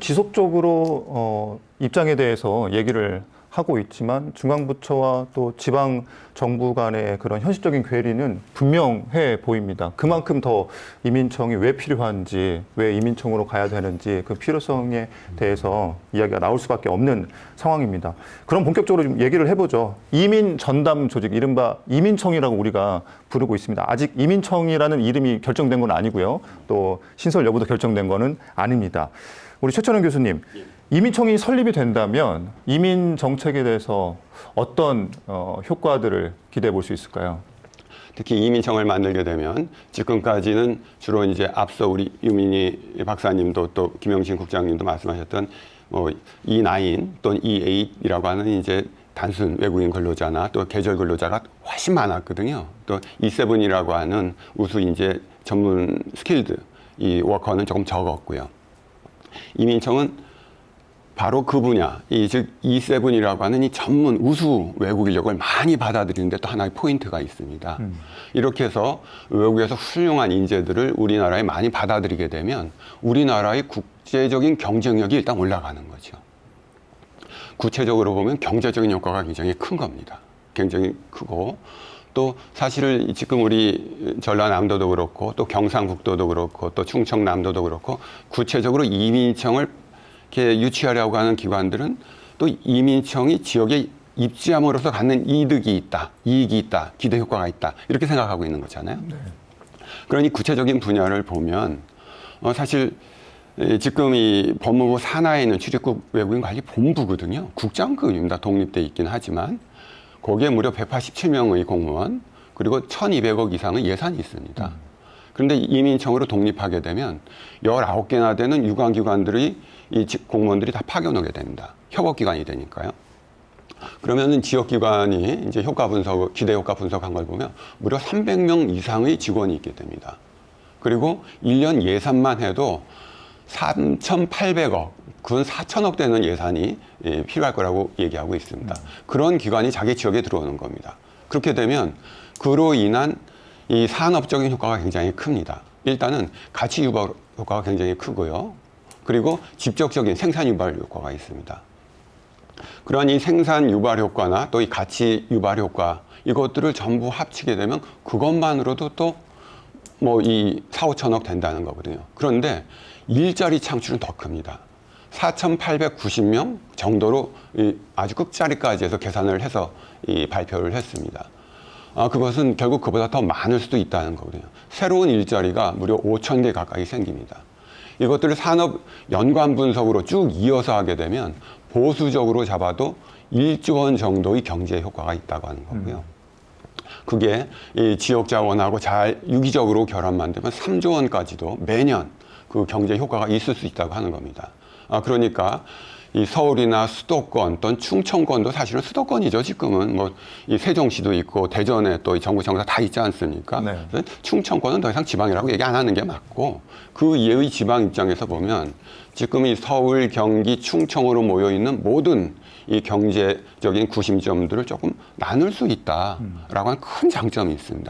지속적으로 어, 입장에 대해서 얘기를 하고 있지만 중앙부처와 또 지방 정부 간의 그런 현실적인 괴리는 분명해 보입니다. 그만큼 더 이민청이 왜 필요한지, 왜 이민청으로 가야 되는지 그 필요성에 대해서 이야기가 나올 수밖에 없는 상황입니다. 그럼 본격적으로 좀 얘기를 해보죠. 이민 전담 조직, 이른바 이민청이라고 우리가 부르고 있습니다. 아직 이민청이라는 이름이 결정된 건 아니고요. 또 신설 여부도 결정된 거는 아닙니다. 우리 최천원 교수님, 이민청이 설립이 된다면 이민 정책에 대해서 어떤 어, 효과들을 기대해 볼 수 있을까요? 특히 이민청을 만들게 되면 지금까지는 주로 이제 앞서 우리 유민희 박사님도 또 김영신 국장님도 말씀하셨던 뭐 E9 또는 E8이라고 하는 이제 단순 외국인 근로자나 또 계절 근로자가 훨씬 많았거든요. 또 E7이라고 하는 우수 이제 전문 스킬드 이 워커는 조금 적었고요. 이민청은 바로 그 분야, 이 즉 E7이라고 하는 이 전문 우수 외국 인력을 많이 받아들이는데 또 하나의 포인트가 있습니다. 이렇게 해서 외국에서 훌륭한 인재들을 우리나라에 많이 받아들이게 되면 우리나라의 국제적인 경쟁력이 일단 올라가는 거죠. 구체적으로 보면 경제적인 효과가 굉장히 큰 겁니다. 굉장히 크고 또 사실 지금 우리 전라남도도 그렇고 또 경상북도도 그렇고 또 충청남도도 그렇고 구체적으로 이민청을 이렇게 유치하려고 하는 기관들은 또 이민청이 지역에 입지함으로써 갖는 이득이 있다, 이익이 있다, 기대 효과가 있다 이렇게 생각하고 있는 거잖아요. 그러니 구체적인 분야를 보면 어, 사실 에, 지금 이 법무부 산하에 있는 출입국 외국인 관리 본부거든요. 국장급입니다. 독립돼 있긴 하지만 거기에 무려 187명의 공무원 그리고 1,200억 이상의 예산이 있습니다. 그런데 이민청으로 독립하게 되면 19개나 되는 유관기관들이 이 직- 공무원들이 다 파견오게 됩니다. 협업기관이 되니까요. 그러면은 지역기관이 이제 효과 분석, 기대 효과 분석한 걸 보면 무려 300명 이상의 직원이 있게 됩니다. 그리고 1년 예산만 해도 3,800억, 근 4천억 되는 예산이 예, 필요할 거라고 얘기하고 있습니다. 그런 기관이 자기 지역에 들어오는 겁니다. 그렇게 되면 그로 인한 이 산업적인 효과가 굉장히 큽니다. 일단은 가치 유발 효과가 굉장히 크고요. 그리고 직접적인 생산 유발 효과가 있습니다. 그러한 이 생산 유발 효과나 또 이 가치 유발 효과 이것들을 전부 합치게 되면 그것만으로도 또 뭐 이 4, 5천억 된다는 거거든요. 그런데 일자리 창출은 더 큽니다. 4,890명 정도로 이 아주 끝자리까지 해서 계산을 해서 이 발표를 했습니다. 아, 그것은 결국 그보다 더 많을 수도 있다는 거거든요. 새로운 일자리가 무려 5천 개 가까이 생깁니다. 이것들을 산업 연관 분석으로 쭉 이어서 하게 되면 보수적으로 잡아도 1조 원 정도의 경제 효과가 있다고 하는 거고요. 그게 이 지역 자원하고 잘 유기적으로 결합만 되면 3조 원까지도 매년 그 경제 효과가 있을 수 있다고 하는 겁니다. 아, 그러니까 이 서울이나 수도권 또는 충청권도 사실은 수도권이죠. 지금은 뭐 이 세종시도 있고 대전에 또 이 정부 청사 다 있지 않습니까? 네. 그래서 충청권은 더 이상 지방이라고 얘기 안 하는 게 맞고 그 이외의 지방 입장에서 보면 지금 이 서울, 경기, 충청으로 모여 있는 모든 이 경제적인 구심점들을 조금 나눌 수 있다라고 하는 큰 장점이 있습니다.